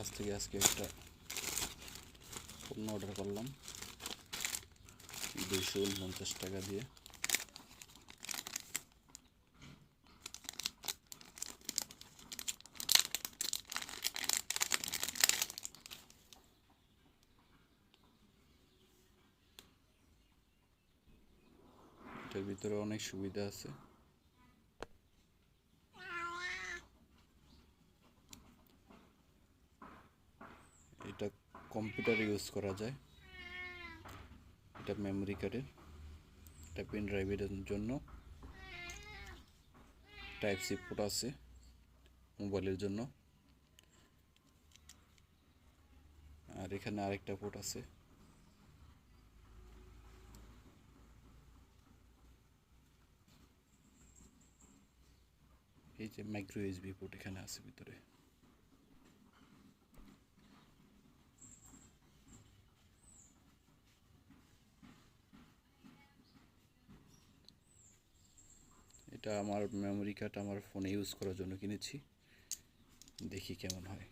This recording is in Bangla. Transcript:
কাছ থেকে আজকে একটা পণ্য অর্ডার করলাম। দুইশো উনপঞ্চাশ টাকা দিয়ে। এটার ভিতরে অনেক সুবিধা আছে এটা কম্পিউটারে ইউজ করা যায়। এটা মেমরি কার্ডের এটা পেন ড্রাইভের জন্য। টাইপ সি পোর্ট আছে মোবাইলের জন্য। আর এখানে আরেকটা পোর্ট আছে। এই যে মাইক্রো ইউএসবি পোর্ট এখানে আছে ভিতরে। এটা আমার মেমরি কার্ড আমার ফোনে ইউজ করার জন্য কিনেছি। দেখি কেমন হয়।